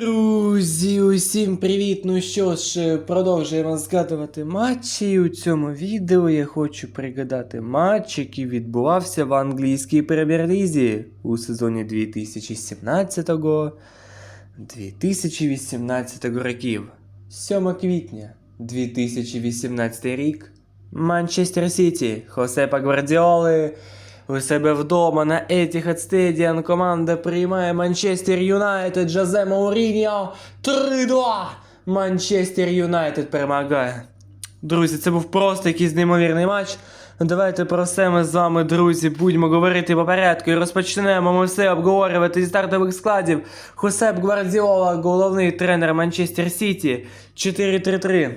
Друзі, усім привіт! Ну що ж, продовжуємо згадувати матчі. І у цьому відео я хочу пригадати матч, який відбувався в англійській прем'єр-лізі у сезоні 2017-2018 років. 7 квітня 2018 рік. Манчестер Сіті, Хосепа Гвардіоли. У себе вдома на Etihad Stadium команда приймає Манчестер Юнайтед Жозе Мауріньо 3-2. Манчестер Юнайтед перемагає. Друзі, це був просто якийсь неймовірний матч. Давайте про все ми з вами, друзі, будемо говорити по порядку і розпочнемо ми все обговорювати зі стартових складів. Хосеп Гвардіола, головний тренер Манчестер Сіті 4-3-3.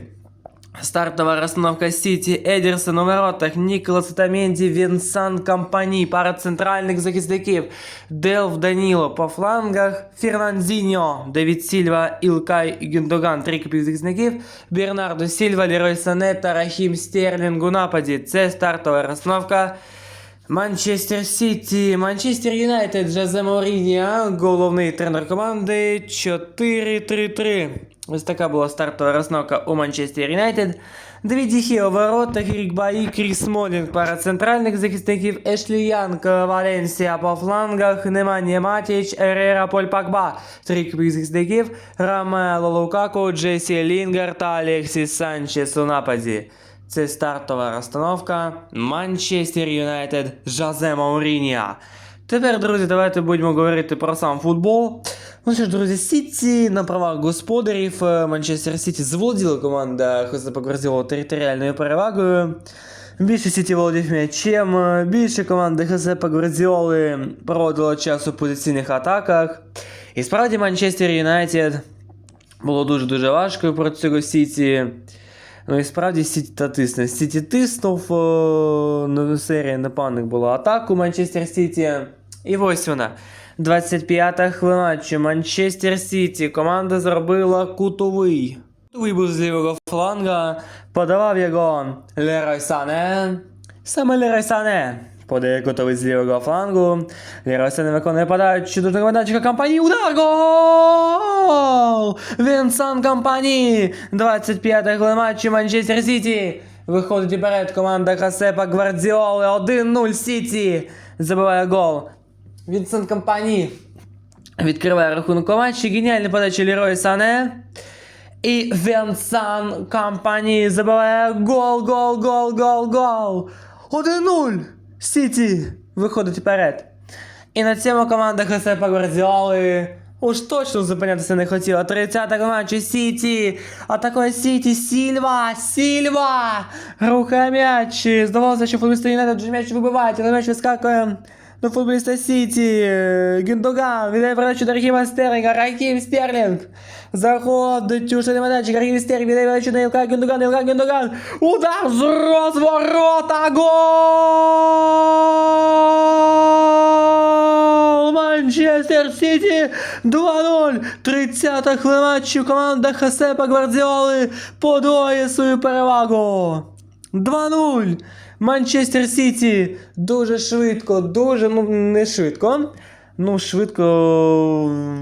Стартова розстановка Сіті, Едерсон у воротах, Ніколас Отаменді, Вінсан Компані, пара центральних захисників, Делв Даніло по флангах, Фернандіньо, Давід Сільва, Ілкай і Гюндоган, три захисників, Бернардо Сільва, Лерой Сане та Рахім Стерлінг у нападі. Це стартова розстановка. Манчестер Сіті, Манчестер Юнайтед, Жозе Мауріньо, головний тренер команди 4-3-3. Ось така була стартова розновка у Манчестер Юнайтед. Давід Діхі у воротах, Рік Баї, Кріс Смолінг, пара центральних захисників, Ешлі Янг, Валенсія по флангах, Неманія Матіч, Ерера, Поль Пакба, три захисників, Рамело Лукаку, Джесі Лінгер та Алексіс Санчес у нападі. Це стартова розстановка Манчестер Юнайтед Жозе Мауріньо. Тепер, друзі, давайте будемо говорити про сам футбол. Ну що ж, друзі, Сіті на правах господарів е, Манчестер Сіті заволоділа команда Хосепа Гвардіола територіальною перевагою. Більше Сіті володів м'ячем, е, більше команда Хосепа Гвардіоли проводила час у позиційних атаках. І справді Манчестер Юнайтед було дуже-дуже важко проти цього Сіті. Ну і справді Сіті та тисне. Сіті тиснув, о, серія нападник була атаку Манчестер Сіті. І ось вона. 25-та хвилина Чи Манчестер Сіті. Команда зробила кутовий. Кутовий був з лівого фланга. Подавав його Лерой Сане. Саме Лерой Сане. Подає кутовий з лівого флангу. Лерой Сане виконує подачу до командачка компанії. Удар! Гол! Вінсан компанії. 25-та хвилина матчу Манчестер Сіті. Виходить вперед команда Хасепа Гвардіоли. 1-0 Сіті. Забиває гол. Вінсент Компані відкриває рахунок у матчі. Геніальна подача Лерой Сане. І Вінсан Компані забиває гол, гол, гол, гол, гол. 1-0. Сіті виходить вперед. І на цьому команда Хосепа Гвардіоли уж точно зупинятися не хотіла. 30-та команда Сіті. Атакує Сіті. Сільва. Сільва. Рухає м'яч. Здавалося, що футболісти Юнайтед вже м'яч вибивають, але м'яч вискакує до футболіста Сіті. Гюндоган. Віддає передачу до Рахіма Стерлінга. Рахім Стерлінг. Заходить у штани майданчик. Рахім Стерлінг. Віддає передачу на Ілка Гюндоган. Ілка Гюндоган. Удар з розворота. Гол! Манчестер Сіті 2-0. 30-та хвилина. Команда Хасепа Гвардіоли подвоє свою перевагу. 2-0. Манчестер Сіті дуже швидко, дуже ну не швидко. Ну, швидко,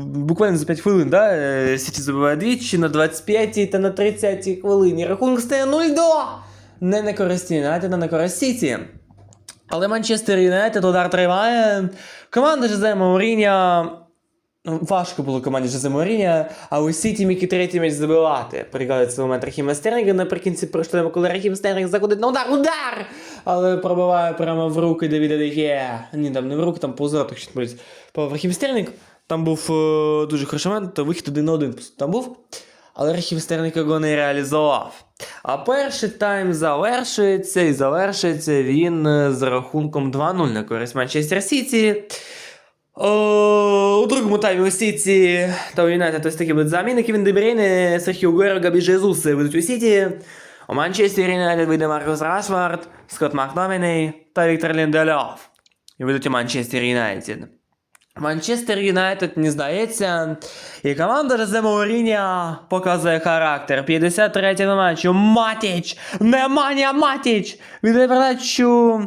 буквально за 5 хвилин, да? е, Сіті забиває двічі на 25-й та на 30-й хвилині. Рахунок стає 0-2. Не на користь Юнайтед, а на користь Сіті. Але Манчестер Юнайтед удар триває. Команда Жозе Мауріньо Ну, Важко було команді Жозе Моріння, а у Сіті міг і третій м'яч забивати. Пригадується момент Рахіма Стерлінга наприкінці прошлого, коли Рахім Стерлінг заходить на удар, удар! Але пробиває прямо в руки Давіда Дегея. Ні, там не в руки, там по узоротах щось болить. По Рахім Стерлінг. Там був е, дуже хороший момент, то вихід один на один там був. Але Рахім Стерлінг його не реалізував. А перший тайм завершується і завершується він е, з рахунком 2-0 на користь Манчестер Сіті. О, у другому таймі у Сіті та у Юнайтед ось такі будуть заміни. Кевін Дебрейне, Серхіо Гуеро, Габі Жезус вийдуть у Сіті. У Манчестер Юнайтед вийде Маркус Рашфорд, Скотт Макноміней та Віктор Ліндельов. І вийдуть у Манчестер Юнайтед. Манчестер Юнайтед не здається. І команда Жозе Мауріньо показує характер. 53-й матчу. Матіч! Неманія Матіч! Віддає передачу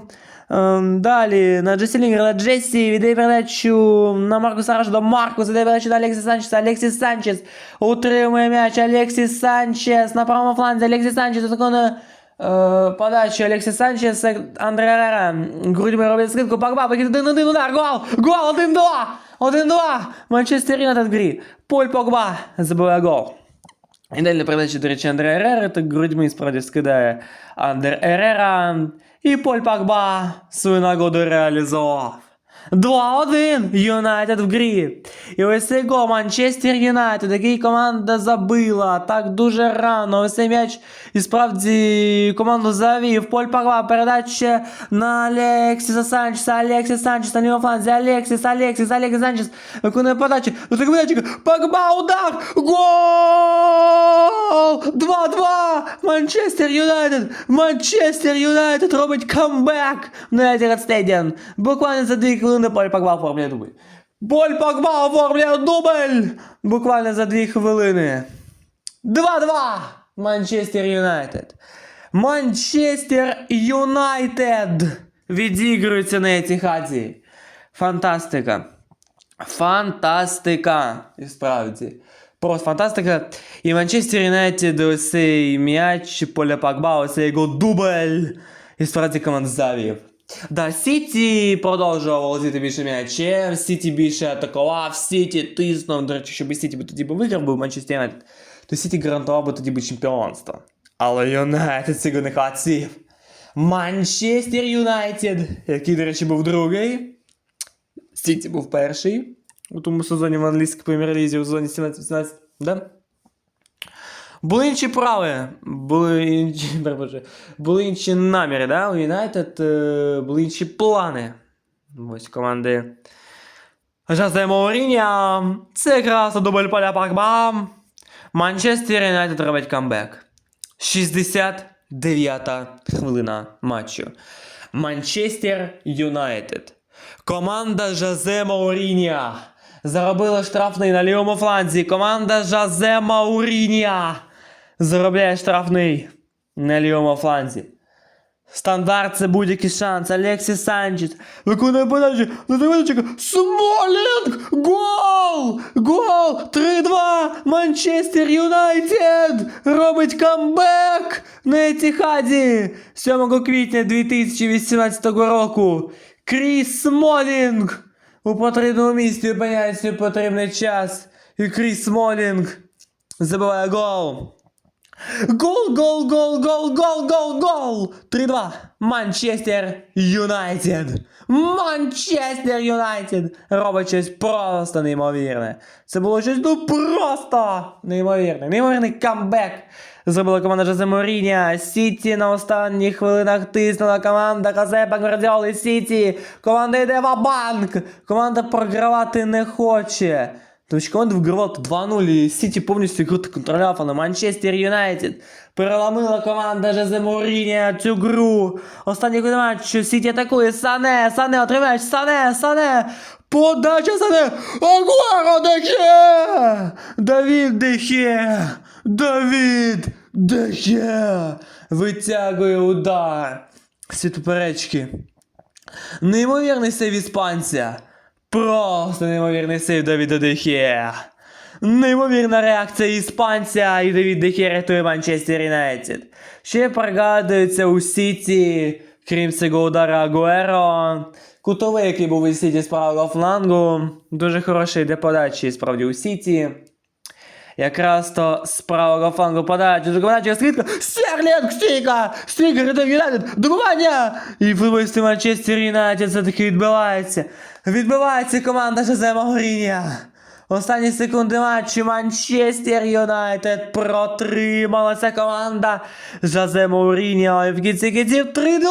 Далі на Джесі Лінгера Джесі віддає передачу на Маркуса Раша до Маркуса, віддає передачу на Алексіс Санчеса. Алексіс Санчес утримує м'яч. Алексіс Санчес на правому фланзі. Алексіс Санчес виконує е, подачу. Алексіс Санчес, Андре Рера. Грудьми робить скидку. Вихід один один удар. Гол! Гол! Один-два! Один-два! Манчестер Юнайтед грі. Поль Погба забиває гол. Ідеальна передача, до речі, Андре Ерера, так грудьми справді скидає Андер Ерера. І Поль Пакба свою нагоду реалізував. 2-1 Юнайтед в грі. І ось цей гол Манчестер Юнайтед, який команда забила так дуже рано. Ось цей м'яч і справді команду завів. Поль Пакба передача на Алексіса Санчеса. Алексіс Санчес на лівому фланзі. Алексіс, Алексіс, Алексіс Санчес виконує подачу. До такого подачі. Пакба удар. Гол! 2-2! Манчестер Юнайтед! Манчестер Юнайтед робить камбек на Etihad Stadium. Буквально за дві хвилини Поль Пакба оформлює дубль. Поль Пакба оформлює дубль! Буквально за дві хвилини. 2-2! Манчестер Юнайтед. Манчестер Юнайтед відігрується на Етіхаді. Фантастика. Фантастика. І справді. Просто фантастика. І Манчестер Юнайтед ось цей м'яч Поля Пакба, ось цей його дубль. І справді команд завів. Да, Сіті продовжував володіти більше м'ячем, Сіті більше атакував, Сіті тиснув. До речі, щоб Сіті би тоді би виграв би Манчестер Юнайтед, то Сіті гарантував би тоді би чемпіонство. Але Юнайтед цього не хотів. Манчестер Юнайтед, який, до речі, був другий. Сіті був перший у тому сезоні в англійській прем'єр-лізі у сезоні 17-18, да? Були інші прави, були інші, перепрошую, були інші наміри, да? У Юнайтед е, були інші плани. Ось команди Жозе Мауріння. Це якраз дубль поля Пакба. Манчестер Юнайтед робить камбек. 69-та хвилина матчу. Манчестер Юнайтед. Команда Жозе Мауріння. Заробила штрафний на лівому фланзі. Команда Жозе Мауріння. Заробляє штрафний на лівому фланзі. Стандарт це будь-який шанс. Алексіс Санчес. Виконує подачу. Задавичка. Смолінг! Гол! Гол! 3-2! Манчестер Юнайтед! Робить камбек на Етіхаді 7 квітня 2018 року. Кріс Смолінг! У потрібному місці опиняється потрібний час. І Кріс Смолінг забиває гол. Гол, гол, гол, гол, гол, гол, гол! 3-2. Манчестер Юнайтед. Манчестер Юнайтед робить щось просто неймовірне. Це було щось ну просто неймовірне. Неймовірний камбек. Зробила команда Жозе Моріння. Сіті на останніх хвилинах тиснула команда Казепа Гвардіоли Сіті. Команда йде в банк. Команда програвати не хоче. Тому команда вигравала 2-0 і Сіті повністю гру контролював, але Манчестер Юнайтед переламила команда Жозе Моріння цю гру. Останній кут матчу Сіті атакує Сане, Сане отримаєш, Сане, Сане. Подача Сане. Агуаро Дехе! Давід Дехе! Давід Дехе! Витягує удар. Світоперечки. Неймовірний сейв іспанця. Просто неймовірний сейв Давіда Дехе. Неймовірна реакція іспанця і Давід Дехе рятує Манчестер Юнайтед. Ще пригадується у Сіті, крім цього удара Агуеро. Кутовий, який був у Сіті з правого флангу. Дуже хороший для подачі справді у Сіті. Якраз то з правого флангу подачу, подача скидка. Стерлінг, стійка! Стійка, рятує Юнайтед, добування! І футболісти Манчестер Юнайтед все-таки відбивається. Відбивається команда Жозе Магоріння. Останні секунди матчу Манчестер Юнайтед протрималася команда Жозе Мауріньо. І в кінці кінців 3-2.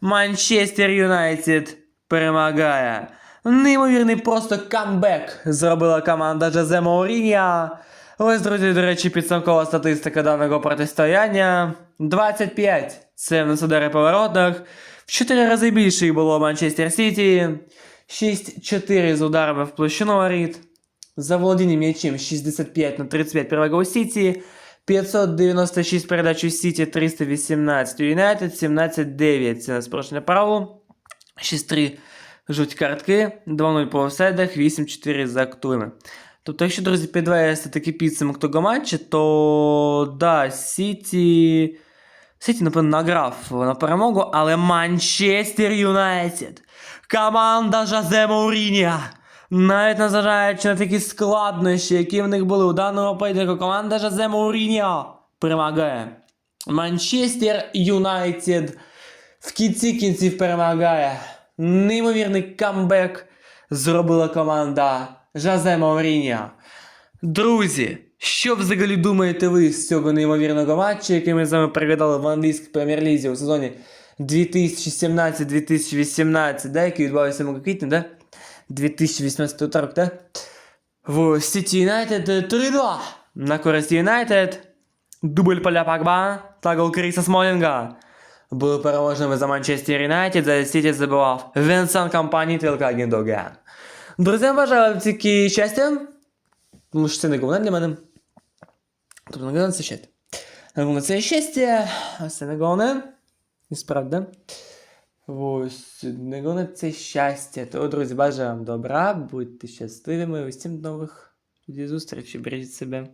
Манчестер Юнайтед перемагає. Неймовірний просто камбек зробила команда Жозе Мауріньо. Ось, друзі, до речі, підсумкова статистика даного протистояння. 25 це в нас удари поворотних. В 4 рази більше було Манчестер Сіті. 6-4 з ударами в площину воріт. За володінням м'ячем 65 на 35 перевага Сіті. 596 передач у Сіті, 318 у Юнайтед, 17-9 це на спрошення правил. 6-3 жовті картки, 2-0 по офсайдах, 8-4 за кутовими. Тобто, якщо, друзі, підвести такий підсумок того матчу, то да, Сіті. Сіті, напевно, награв на перемогу, але Манчестер Юнайтед. Команда Жозе Маурінія. Навіть незважаючи на такі складнощі, які в них були у даному поєдинку, команда Жозе Маурінія перемагає. Манчестер Юнайтед в кінці кінців перемагає. Неймовірний камбек зробила команда Жозе Маурінія. Друзі, що взагалі думаєте ви з цього неймовірного матчу, який ми з вами переглядали в англійській прем'єр-лізі у сезоні 2017-2018, да, який відбувався 7 квітня, да? 2018 рок, да? В Сіті Юнайтед 3-2 на користь Юнайтед. Дубль Поля Пакба та гол Кріса Смолінга. Були переможними за Манчестер Юнайтед, за Сіті забивав Вінсан Компані та Ілка Друзі, бажаю тільки щастя, тому що це не головне для мене. Тобто не головне це щастя. Не головне це щастя, а це не головне. І справді. Ось, не головне це щастя. То, друзі, бажаю вам добра, будьте щасливими, усім нових зустрічей, бережіть себе.